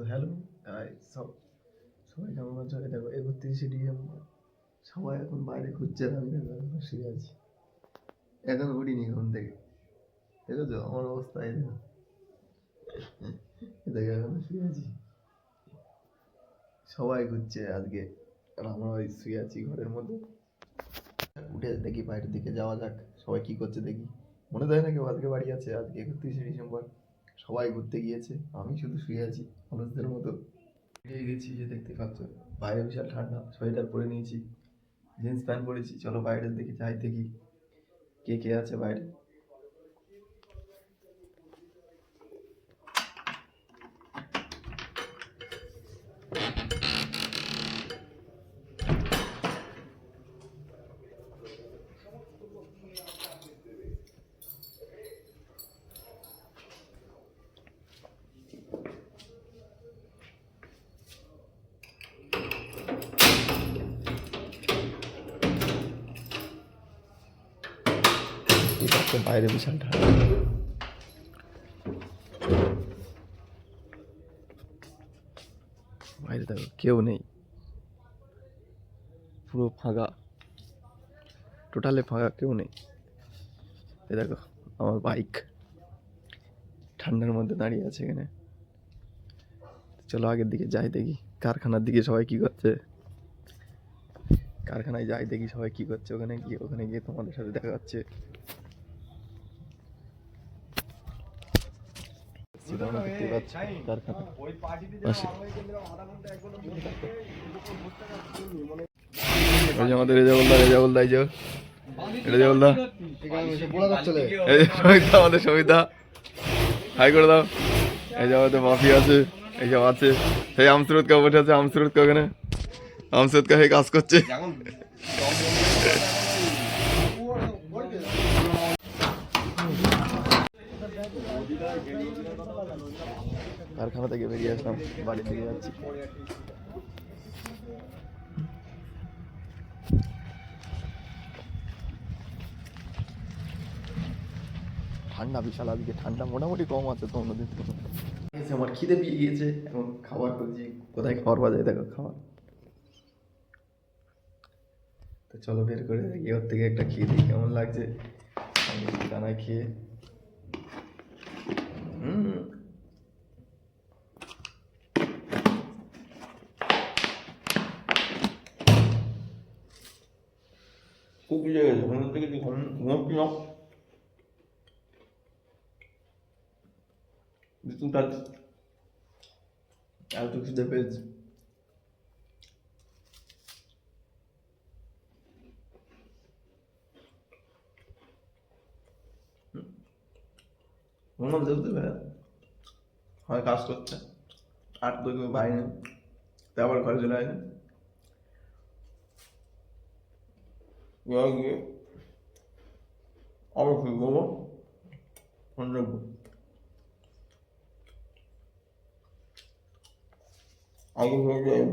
তো হ্যালো সব, সবাই কেমন আছো? দেখো একত্রিশে ডিসেম্বর। সবাই এখন বাইরে ঘুরছে দেখো এখন শুয়ে আছি। এখন উঠিনি ঘুম থেকে। দেখেছ? আমার অবস্থা, এই দেখো। দেখো, এখন শুয়ে আছি। সবাই ঘুরছে আজকে, আর আমরা ওই শুয়ে আছি ঘরের মধ্যে। উঠে দেখি বাইরের দিকে, যাওয়া যাক। সবাই কি করছে দেখি। মনে হয় না কেউ আজকে বাড়ি আছে, আজকে একত্রিশে ডিসেম্বর। সবাই ঘুরতে গিয়েছে, আমি শুধু শুয়ে আছি, মানুষদের মতো। বেরিয়ে গেছি যে দেখতে পাচ্ছ, বাইরে বিশাল ঠান্ডা, সোয়েটার পরে নিয়েছি, জিন্স প্যান্ট পরেছি, চলো বাইরের দিকে যাই দেখি কে কে আছে বাইরে। ঠিক আছে বাইরে বিশাল ঠান্ডা বাইরে দেখো কেউ নেই পুরো ফাঁকা টোটালে ফাঁকা কেউ নেই এ দেখো আমার বাইক ঠান্ডার মধ্যে দাঁড়িয়ে আছে এখানে। চলো আগের দিকে যাই দেখি। কারখানার দিকে সবাই কি করছে? কারখানায় যাই দেখি সবাই কি করছে। ওখানে গিয়ে ওখানে গিয়ে তোমাদের সাথে দেখা যাচ্ছে পাচ্ছ। কারখানা পাশে। এই যে আমাদের রেজাউল্লাহ রেজাউল্লাহ এই যে রেজাউল্লাহ এই যে সবিতা আমাদের সবিতা। হাই করে দাও। এই যে আমাদের মাফি আছে এই যে আছে। সেই আমসুরত কা বসে আছে আমসুরত কা ওখানে আমসুরত কা কাজ করছে। কারখানা থেকে বেরিয়ে আসলাম বাড়ি থেকে যাচ্ছি। ঠান্ডা বিশাল, আজকে ঠান্ডা মোটামুটি কম আছে তো অন্যদিন থেকে। আমার খিদে পেয়ে গিয়েছে, এখন খাবার খুঁজছি, কোথায় খাবার পাওয়া যায় দেখো, খাবার। তো চলো বের করে দেখি, ওর থেকে একটা খেয়ে দিই কেমন লাগছে। দানা খেয়ে। হুম খুব বুঝে গেছে ঘুম থেকে ঘুম ঘুমোচ্ছি না বিষ্ণু তার এত খিদে পেয়েছে মনে দেখতে পারে হয় কাজ করছে আর তো কেউ বাইরে আবার ঘরে চলে আসে ঘরে গিয়ে আবার ফিরবো ফোন রাখব আগে হয়ে যায়